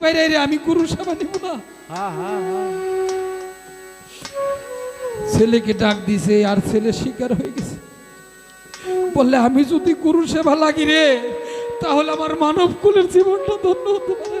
বাইরে রে আমি গুরু সেবা দিব না। ছেলেকে ডাক দিছে আর ছেলে শিকার হয়ে গেছে। বললে আমি যদি গুরু সেবা লাগি রে তাহলে আমার মানব কুলের জীবনটা ধন্য হতে পারে।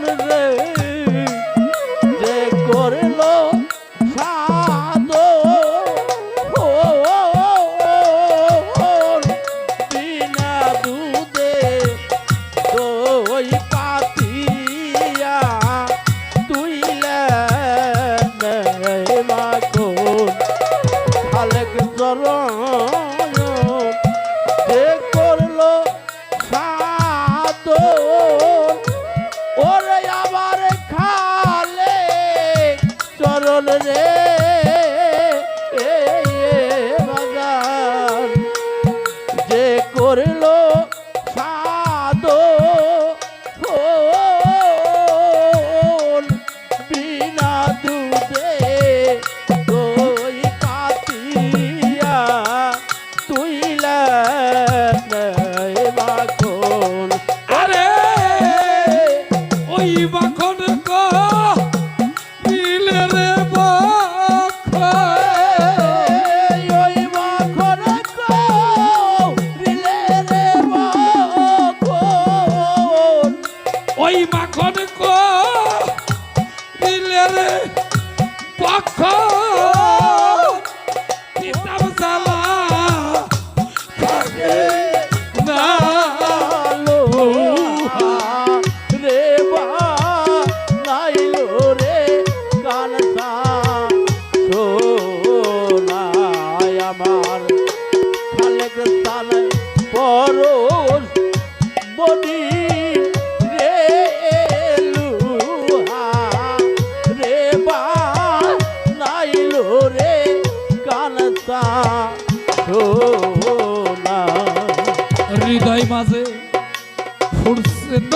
রে por lo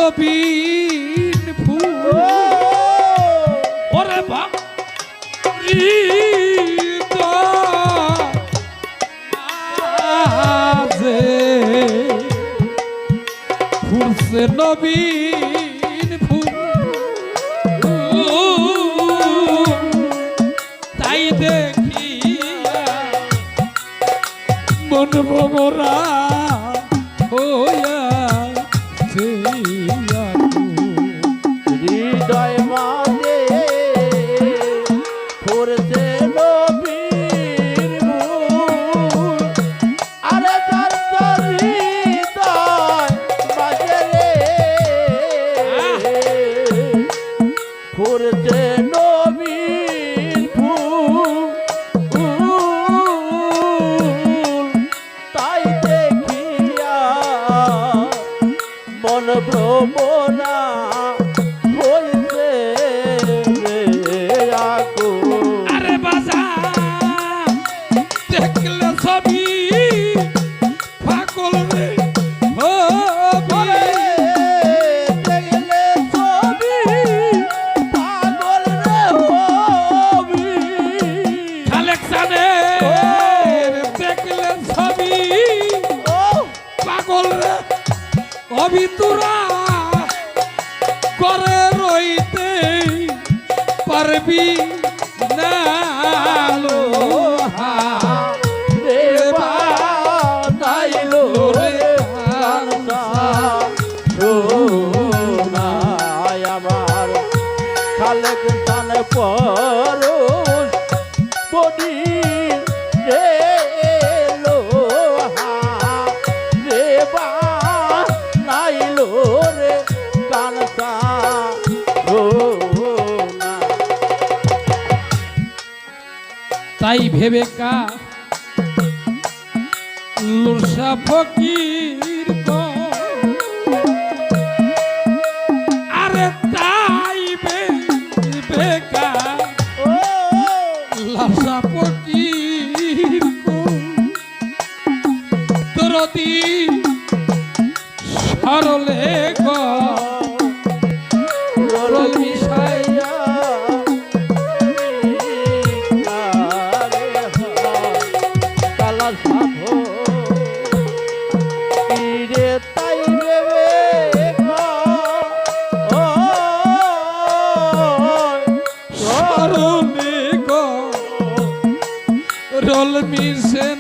নবীন ফুল। ওরে ভাজে ফুলছে নবীন ফুল। তাই দেখি মন ভোমরা ভ্রমণা আকুল আরে বাজা দেখলে ছবি পাগল রে। ও অবিতুরা করে রইতে পারবি না লোহা। রে বানাইলো রে কানসা সোনায় আমার। খালেক তান বডি রে তাই ভেবে কা লুসা ফকির। সরলে গো রল মিশে